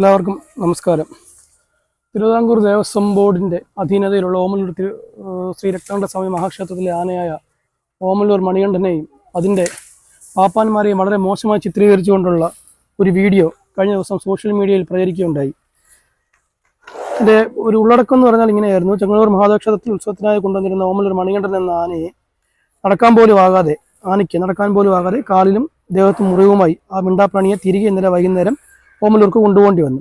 എല്ലാവർക്കും നമസ്കാരം. തിരുവിതാംകൂർ ദേവസ്വം ബോർഡിന്റെ അധീനതയിലുള്ള ഓമല്ലൂർ തിരു ശ്രീ രക്താണ്ട സ്വാമി മഹാക്ഷേത്രത്തിലെ ആനയായ ഓമല്ലൂർ മണികണ്ഠനെയും അതിന്റെ പാപ്പാന്മാരെയും വളരെ മോശമായി ചിത്രീകരിച്ചുകൊണ്ടുള്ള ഒരു വീഡിയോ കഴിഞ്ഞ ദിവസം സോഷ്യൽ മീഡിയയിൽ പ്രചരിക്കുകയുണ്ടായി. എന്റെ ഒരു ഉള്ളടക്കം എന്ന് പറഞ്ഞാൽ ഇങ്ങനെയായിരുന്നു. ചെങ്ങന്നൂർ മഹാദേവക്ഷേത്രത്തിൽ ഉത്സവത്തിനായി കൊണ്ടുവന്നിരുന്ന ഓമല്ലൂർ മണികണ്ഠൻ എന്ന ആനയെ നടക്കാൻ പോലും ആകാതെ ആനയ്ക്ക് നടക്കാൻ പോലും ആകാതെ കാലിലും ദേഹത്തും മുറിവുമായി ആ മിണ്ടാപ്രാണിയെ തിരികെ ഇന്നലെ വൈകുന്നേരം ഓമലൂർക്ക് കൊണ്ടുപോകേണ്ടി വന്നു.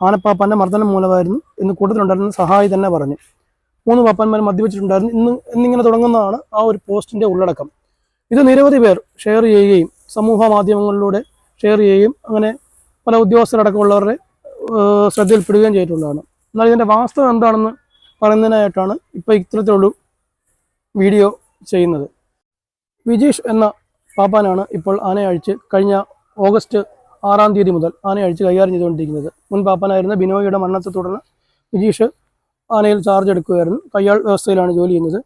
ആനപ്പാപ്പാന്റെ മർദ്ദനം മൂലമായിരുന്നു എന്ന് കൂട്ടത്തിലുണ്ടായിരുന്ന സഹായി തന്നെ പറഞ്ഞു. മൂന്ന് പാപ്പാന്മാർ മദ്യപിച്ചിട്ടുണ്ടായിരുന്നു. ഇന്ന് എന്നിങ്ങനെ തുടങ്ങുന്നതാണ് ആ ഒരു പോസ്റ്റിന്റെ ഉള്ളടക്കം. ഇത് നിരവധി പേർ ഷെയർ ചെയ്യുകയും സമൂഹ മാധ്യമങ്ങളിലൂടെ ഷെയർ ചെയ്യുകയും അങ്ങനെ പല ഉദ്യോഗസ്ഥരടക്കമുള്ളവരുടെ ശ്രദ്ധയിൽപ്പെടുകയും ചെയ്തിട്ടുള്ളതാണ്. എന്നാൽ ഇതിന്റെ വാസ്തവം എന്താണെന്ന് പറയുന്നതിനായിട്ടാണ് ഇപ്പോൾ ഇത്തരത്തിലുള്ള വീഡിയോ ചെയ്യുന്നത്. വിജീഷ് എന്ന പാപ്പാനാണ് ഇപ്പോൾ ആനയഴിച്ച് കഴിഞ്ഞ ഓഗസ്റ്റ് ആറാം തീയതി മുതൽ ആനയെ അഴിച്ച് കൈകാര്യം ചെയ്തുകൊണ്ടിരിക്കുന്നത്. മുൻ പാപ്പനായിരുന്ന ബിനോയിയുടെ മരണത്തെ തുടർന്ന് വിജീഷ് ആനയിൽ ചാർജ് എടുക്കുകയായിരുന്നു. കയ്യാൾ വ്യവസ്ഥയിലാണ് ജോലി ചെയ്യുന്നത്.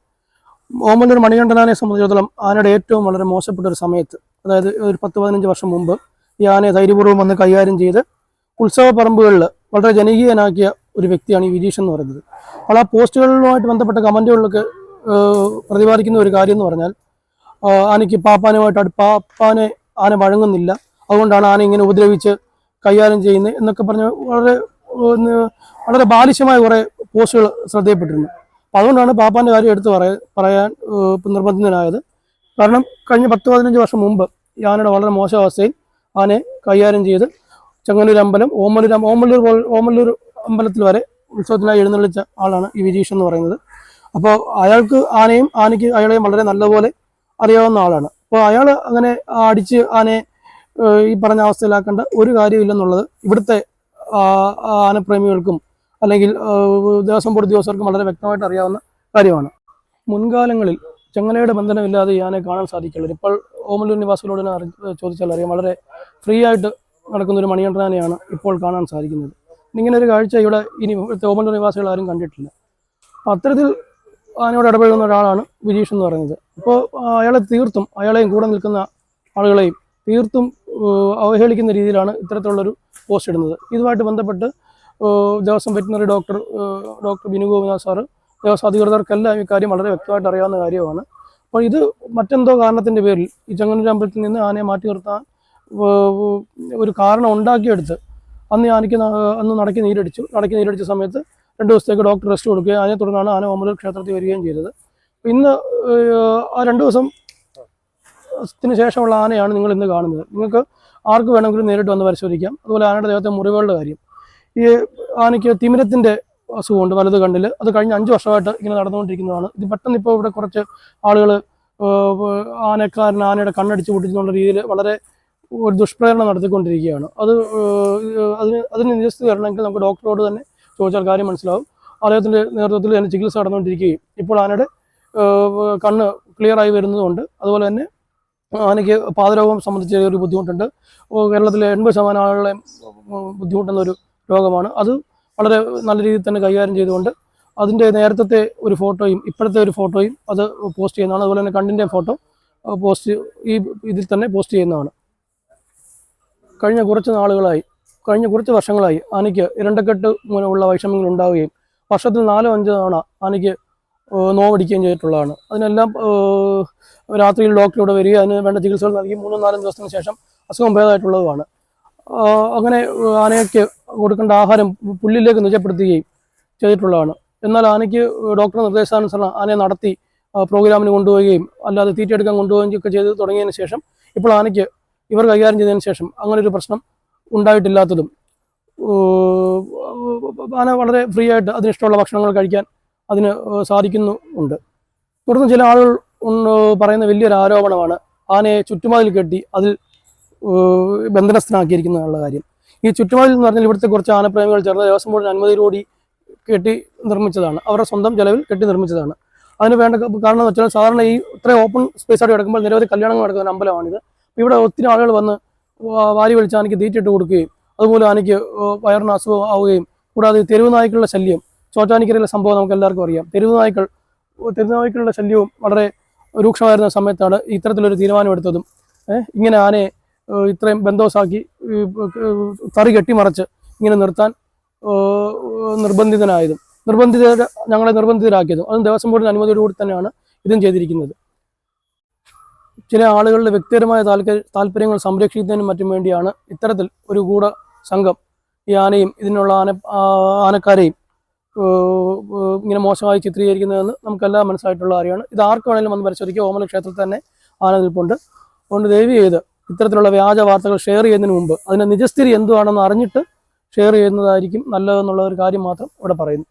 ഓമല്ലൂർ മണികണ്ഠനാനെ സംബന്ധിച്ചിടത്തോളം ആനയുടെ ഏറ്റവും വളരെ മോശപ്പെട്ട ഒരു സമയത്ത് അതായത് ഒരു പത്ത് പതിനഞ്ച് വർഷം മുമ്പ് ഈ ആനയെ ധൈര്യപൂർവം വന്ന് കൈകാര്യം ചെയ്ത് ഉത്സവ പറമ്പുകളിൽ വളരെ ജനകീയനാക്കിയ ഒരു വ്യക്തിയാണ് ഈ വിജീഷ് എന്ന് പറയുന്നത്. അപ്പോൾ ആ പോസ്റ്റുകളുമായിട്ട് ബന്ധപ്പെട്ട കമന്റുകളിലൊക്കെ പ്രതിപാദിക്കുന്ന ഒരു കാര്യം എന്ന് പറഞ്ഞാൽ ആനയ്ക്ക് പാപ്പാനുമായിട്ട് പാപ്പാനെ ആന വഴങ്ങുന്നില്ല. അതുകൊണ്ടാണ് ആന ഇങ്ങനെ ഉപദ്രവിച്ച് കൈകാര്യം ചെയ്യുന്നത് എന്നൊക്കെ പറഞ്ഞ് വളരെ വളരെ ബാലിശമായ കുറേ പോസ്റ്റുകൾ ശ്രദ്ധയിൽപ്പെട്ടിരുന്നു. അപ്പം അതുകൊണ്ടാണ് പാപ്പാന്റെ കാര്യം എടുത്ത് പറയാൻ പറയാൻ നിർബന്ധിതനായത്. കാരണം കഴിഞ്ഞ പത്ത് പതിനഞ്ച് വർഷം മുമ്പ് ഈ ആനയുടെ വളരെ മോശം അവസ്ഥയിൽ ആനയെ കൈകാര്യം ചെയ്ത് ചെങ്ങന്നൂർ അമ്പലം ഓമല്ലൂർ ഓമല്ലൂർ ഓമല്ലൂർ അമ്പലത്തിൽ വരെ ഉത്സവത്തിനായി എഴുന്നള്ളിച്ച ആളാണ് ഈ വിജീഷ് എന്ന് പറയുന്നത്. അപ്പോൾ അയാൾക്ക് ആനയും ആനയ്ക്ക് അയാളെയും വളരെ നല്ലപോലെ അറിയാവുന്ന ആളാണ്. അപ്പോൾ അയാൾ അങ്ങനെ അടിച്ച് ആനയെ ഈ പറഞ്ഞ അവസ്ഥയിലാക്കേണ്ട ഒരു കാര്യമില്ലെന്നുള്ളത് ഇവിടുത്തെ ആനപ്രേമികൾക്കും അല്ലെങ്കിൽ ദേവസ്വം ബോർഡ് ഉദ്യോഗസ്ഥർക്കും വളരെ വ്യക്തമായിട്ട് അറിയാവുന്ന കാര്യമാണ്. മുൻകാലങ്ങളിൽ ചങ്ങലയുടെ ബന്ധനമില്ലാതെ ഈ ആനയെ കാണാൻ സാധിക്കുള്ളൂ ഇപ്പോൾ ഓമലൂർ നിവാസികളോട് ചോദിച്ചാൽ അറിയാം. വളരെ ഫ്രീ ആയിട്ട് നടക്കുന്ന ഒരു മണികണ്ഠനാനെയാണ് ഇപ്പോൾ കാണാൻ സാധിക്കുന്നത്. ഇങ്ങനെ ഒരു കാഴ്ച ഇവിടെ ഇനി ഇവിടുത്തെ ഓമലൂർ നിവാസികൾ ആരും കണ്ടിട്ടില്ല. അപ്പം അത്തരത്തിൽ ആനയോട് ഇടപഴകുന്ന ഒരാളാണ് വിജീഷ് എന്ന് പറയുന്നത്. അപ്പോൾ അയാളെ തീർത്തും അയാളെയും കൂടെ നിൽക്കുന്ന ആളുകളെയും തീർത്തും അവഹേളിക്കുന്ന രീതിയിലാണ് ഇത്തരത്തിലുള്ളൊരു പോസ്റ്റ് ഇടുന്നത്. ഇതുമായിട്ട് ബന്ധപ്പെട്ട് Devaswom veterinary doctor doctor Binu Gopinath sir Devaswom അധികൃതർക്കെല്ലാം ഈ കാര്യം വളരെ വ്യക്തമായിട്ട് അറിയാവുന്ന കാര്യമാണ്. അപ്പോൾ ഇത് മറ്റെന്തോ കാരണത്തിന്റെ പേരിൽ ഈ ചെങ്ങന്നൂർ അമ്പലത്തിൽ നിന്ന് ആനയെ മാറ്റി നിർത്താൻ ഒരു കാരണം ഉണ്ടാക്കിയെടുത്ത് അന്ന് ആനയ്ക്ക് അന്ന് നടക്കി നീരടിച്ചു. നടക്കി നീരടിച്ച സമയത്ത് രണ്ട് ദിവസത്തേക്ക് ഡോക്ടർ റെസ്റ്റ് കൊടുക്കുകയും അതിനെ തുടർന്നാണ് ആന ഓമലൂർ ക്ഷേത്രത്തിൽ വരികയും ചെയ്തത്. ഇന്ന് ആ രണ്ട് ദിവസം ത്തിന് ശേഷമുള്ള ആനയാണ് നിങ്ങൾ ഇന്ന് കാണുന്നത്. നിങ്ങൾക്ക് ആർക്ക് വേണമെങ്കിലും നേരിട്ട് വന്ന് പരിശോധിക്കാം. അതുപോലെ ആനയുടെ ദേഹത്തെ മുറിവുകളുടെ കാര്യം. ഈ ആനയ്ക്ക് തിമിരത്തിന്റെ അസുഖമുണ്ട് വലത് കണ്ണിൽ. അത് കഴിഞ്ഞ അഞ്ച് വർഷമായിട്ട് ഇങ്ങനെ നടന്നുകൊണ്ടിരിക്കുന്നതാണ്. ഇത് പെട്ടെന്ന് ഇപ്പോൾ ഇവിടെ കുറച്ച് ആളുകൾ ആനക്കാരൻ ആനയുടെ കണ്ണടിച്ച് പൊട്ടിച്ചെന്നുള്ള രീതിയിൽ വളരെ ഒരു ദുഷ്പ്രേരണ നടത്തിക്കൊണ്ടിരിക്കുകയാണ്. അത് അതിന് അതിന് നിരസിച്ച് തരണമെങ്കിൽ നമുക്ക് ഡോക്ടറോട് തന്നെ ചോദിച്ചാൽ കാര്യം മനസ്സിലാവും. അദ്ദേഹത്തിന്റെ നേതൃത്വത്തിൽ തന്നെ ചികിത്സ നടന്നുകൊണ്ടിരിക്കുകയും ഇപ്പോൾ ആനയുടെ കണ്ണ് ക്ലിയറായി വരുന്നതുകൊണ്ട് അതുപോലെ തന്നെ ആനയ്ക്ക് പാതരോഗം സംബന്ധിച്ച ഒരു ബുദ്ധിമുട്ടുണ്ട്. കേരളത്തിലെ എൺപത് ശതമാനം ആളുകളെ ബുദ്ധിമുട്ടുന്നൊരു രോഗമാണ്. അത് വളരെ നല്ല രീതിയിൽ തന്നെ കൈകാര്യം ചെയ്തുകൊണ്ട് അതിന്റെ നേരത്തെ ഒരു ഫോട്ടോയും ഇപ്പോഴത്തെ ഒരു ഫോട്ടോയും അത് പോസ്റ്റ് ചെയ്യുന്നതാണ്. അതുപോലെ തന്നെ കണ്ണിന്റെ ഫോട്ടോ പോസ്റ്റ് ഈ ഇതിൽ തന്നെ പോസ്റ്റ് ചെയ്യുന്നതാണ്. കഴിഞ്ഞ കുറച്ച് നാളുകളായി കഴിഞ്ഞ കുറച്ച് വർഷങ്ങളായി ആനയ്ക്ക് ഇരണ്ടക്കെട്ട് മൂലമുള്ള വൈഷമ്യങ്ങൾ ഉണ്ടാവുകയും വർഷത്തിൽ നാലോ അഞ്ചോ തവണ ആനയ്ക്ക് നോവടിക്കുകയും ചെയ്തിട്ടുള്ളതാണ്. അതിനെല്ലാം രാത്രിയിൽ ഡോക്ടറോട് വരികയും അതിന് വേണ്ട ചികിത്സകൾ നൽകി മൂന്നും നാലും ദിവസത്തിന് ശേഷം അസുഖം ഭേദമായിട്ടുള്ളതുമാണ്. അങ്ങനെ ആനയ്ക്ക് കൊടുക്കേണ്ട ആഹാരം പുല്ലിലേക്ക് നിജപ്പെടുത്തുകയും ചെയ്തിട്ടുള്ളതാണ്. എന്നാൽ ആനയ്ക്ക് ഡോക്ടർ നിർദ്ദേശാനുസരണം ആനയെ നടത്തി പ്രോഗ്രാമിന് കൊണ്ടുപോവുകയും അല്ലാതെ തീറ്റയെടുക്കാൻ കൊണ്ടുപോവുകയും ഒക്കെ ചെയ്ത് തുടങ്ങിയതിന് ശേഷം ഇപ്പോൾ ആനയ്ക്ക് ഇവർ കൈകാര്യം ചെയ്തതിന് ശേഷം അങ്ങനെ ഒരു പ്രശ്നം ഉണ്ടായിട്ടില്ലാത്തതും ആന വളരെ ഫ്രീ ആയിട്ട് അതിനിഷ്ടമുള്ള ഭക്ഷണങ്ങൾ കഴിക്കാൻ അതിന് സാധിക്കുന്നു ഉണ്ട്. തുടർന്ന് ചില ആളുകൾ പറയുന്ന വലിയൊരു ആരോപണമാണ്. ആനയെ ചുറ്റുമതിൽ കെട്ടി അതിൽ ബന്ധനസ്ഥനാക്കിയിരിക്കുന്ന കാര്യം. ഈ ചുറ്റുമതിൽ എന്ന് പറഞ്ഞാൽ ഇവിടുത്തെ കുറച്ച് ആനപ്രേമികൾ ചേർന്ന് ദേവസ്വം ബോർഡിന് അനുമതിയിലൂടി കെട്ടി നിർമ്മിച്ചതാണ്. അവരുടെ സ്വന്തം ചെലവിൽ കെട്ടി നിർമ്മിച്ചതാണ്. അതിന് വേണ്ട കാരണം എന്ന് വെച്ചാൽ സാധാരണ ഈ ഇത്ര ഓപ്പൺ സ്പേസ് ആയിട്ട് കിടക്കുമ്പോൾ നിരവധി കല്യാണങ്ങൾ നടക്കുന്ന അമ്പലമാണിത്. ഇവിടെ ഒത്തിരി ആളുകൾ വന്ന് വാരി വിളിച്ച് ആനയ്ക്ക് തീറ്റിട്ട് കൊടുക്കുകയും അതുപോലെ ആനയ്ക്ക് വയറിന് അസുഖം ആവുകയും കൂടാതെ തെരുവ് നായ്ക്കളുടെ ശല്യം ചോറ്റാനിക്കരയിലെ സംഭവം നമുക്ക് എല്ലാവർക്കും അറിയാം. തെരുവുനായ്ക്കൾ തെരുവുനായ്ക്കളുടെ തെരുവ് നായ്ക്കളുടെ ശല്യവും വളരെ രൂക്ഷമായിരുന്ന സമയത്താണ് ഇത്തരത്തിലൊരു തീരുമാനമെടുത്തതും ഇങ്ങനെ ആനയെ ഇത്രയും ബന്ധോസാക്കി തറി കെട്ടിമറച്ച് ഇങ്ങനെ നിർത്താൻ നിർബന്ധിതനായതും നിർബന്ധിത ഞങ്ങളെ നിർബന്ധിതരാക്കിയതും അതും ദേവസ്വം ബോർഡിന്റെ അനുമതിയോടുകൂടി തന്നെയാണ് ഇതും ചെയ്തിരിക്കുന്നത്. ചില ആളുകളുടെ വ്യക്തിപരമായ താല്പര്യ താല്പര്യങ്ങൾ സംരക്ഷിക്കുന്നതിനും മറ്റും വേണ്ടിയാണ് ഇത്തരത്തിൽ ഒരു കൂട സംഘം ഈ ആനയും ഇതിനുള്ള ആന ആനക്കാരെയും ഇങ്ങനെ മോശമായി ചിത്രീകരിക്കുന്നതെന്ന് നമുക്കെല്ലാം മനസ്സിലായിട്ടുള്ള കാര്യമാണ്. ഇത് ആർക്ക് വേണമെങ്കിലും വന്ന് പരിശോധിക്കുക ഓമല ക്ഷേത്രത്തിൽ തന്നെ ആന നിൽപ്പുണ്ട്. അതുകൊണ്ട് ദയവ് ചെയ്ത് ഇത്തരത്തിലുള്ള വ്യാജ വാർത്തകൾ ഷെയർ ചെയ്യുന്നതിന് മുമ്പ് അതിന്റെ നിജസ്ഥിതി എന്തുവാണെന്ന് അറിഞ്ഞിട്ട് ഷെയർ ചെയ്യുന്നതായിരിക്കും നല്ലതെന്നുള്ള ഒരു കാര്യം മാത്രം ഇവിടെ പറയുന്നു.